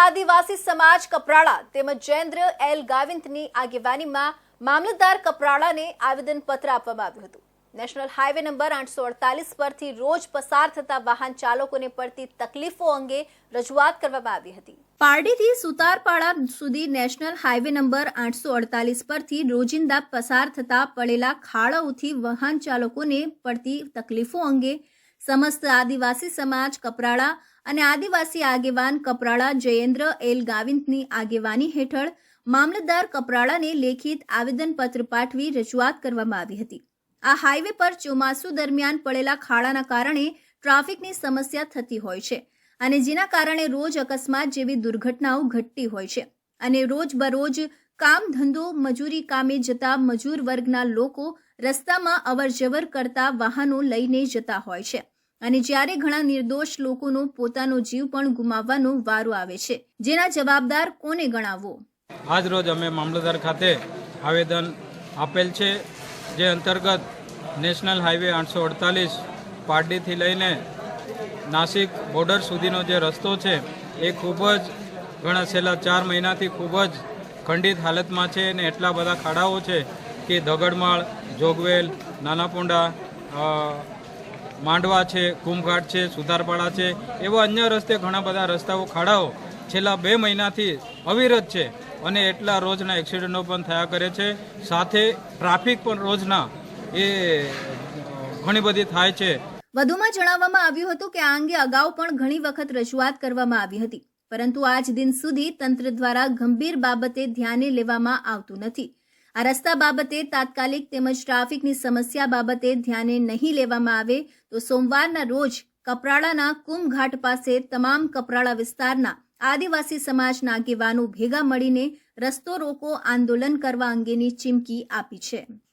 આદિવાસી સમાજ કપરાળા તેમજ જયેન્દ્ર એલ ગાવિંતની આગેવાનીમાં મામલતદાર કપરાળાને આવેદનપત્ર આપવામાં આવ્યું હતું. નેશનલ હાઈવે નંબર આઠસો અડતાલીસ પરથી રોજ પસાર થતા વાહન ચાલકોને પડતી તકલીફો અંગે રજૂઆત કરવામાં આવી હતી. પારડીથી સુતારપાડા સુધી નેશનલ હાઈવે નંબર આઠસો અડતાલીસ પરથી રોજિંદા પસાર થતા પડેલા ખાડાઓથી વાહન ચાલકોને પડતી તકલીફો અંગે સમસ્ત આદિવાસી સમાજ કપરાળા અને આદિવાસી આગેવાન કપરાળા જયેન્દ્ર એલ ગાવિંદની આગેવાની હેઠળ મામલતદાર કપરાળાને લેખિત આવેદનપત્ર પાઠવી રજૂઆત કરવામાં આવી હતી. આ હાઈવે પર ચોમાસુ દરમિયાન પડેલા ખાડાના કારણે ટ્રાફિકની સમસ્યા થતી હોય છે અને જેના કારણે રોજ અકસ્માત જેવી દુર્ઘટનાઓ ઘટતી હોય છે. અને રોજબરોજ કામ ધંધો, મજૂરી કામે જતા મજૂર વર્ગના લોકો રસ્તામાં અવરજવર કરતા વાહનો લઈને જતા હોય છે. અને જ્યારે ઘણા નિર્દોષ લોકોનો પોતાનો જીવ પણ ગુમાવવાનો વારો આવે છે. જેના જવાબદાર કોને ગણાવવો આજ રોજ અમે મામલતદાર ખાતે આવેદન આપેલ છે, જે અંતર્ગત નેશનલ હાઈવે આઠસો અડતાલીસ પારડીથી લઈને નાસિક બોર્ડર સુધીનો જે રસ્તો છે, એ ખૂબ જ ઘણા છેલ્લા ચાર મહિનાથી ખૂબ જ ખંડિત હાલતમાં છે અને એટલા બધા ખાડાઓ છે કે દગડમાળ જોગવેલ, નાનાપોંડા માંડવા છે, કુંભઘાટ છે, સુધારપાડા છે, એવા અન્ય રસ્તે ઘણા બધા રસ્તાઓ, ખાડાઓ છેલ્લા બે મહિનાથી અવિરત છે અને એટલા રોજના એક્સિડન્ટો પણ થયા કરે છે. સાથે ટ્રાફિક પણ રોજના એ, ઘણી બધી થાય છે. વધુમાં જણાવવામાં આવ્યું હતું કે આ અંગે અગાઉ પણ ઘણી વખત રજૂઆત કરવામાં આવી હતી. પરંતુ આજ દિન સુધી તંત્ર દ્વારા ગંભીર બાબતે ધ્યાને લેવામાં આવતું નથી. આ રસ્તા બાબતે તાત્કાલિક તેમજ ટ્રાફિકની સમસ્યા બાબતે ધ્યાને નહીં લેવામાં આવે તો સોમવારના રોજ કપરાળાના કુંભઘાટ પાસે તમામ કપરાળા વિસ્તારના આદિવાસી સમાજના આગેવાનો ભેગા મળીને રસ્તો રોકો આંદોલન કરવા અંગેની ચીમકી આપી છે.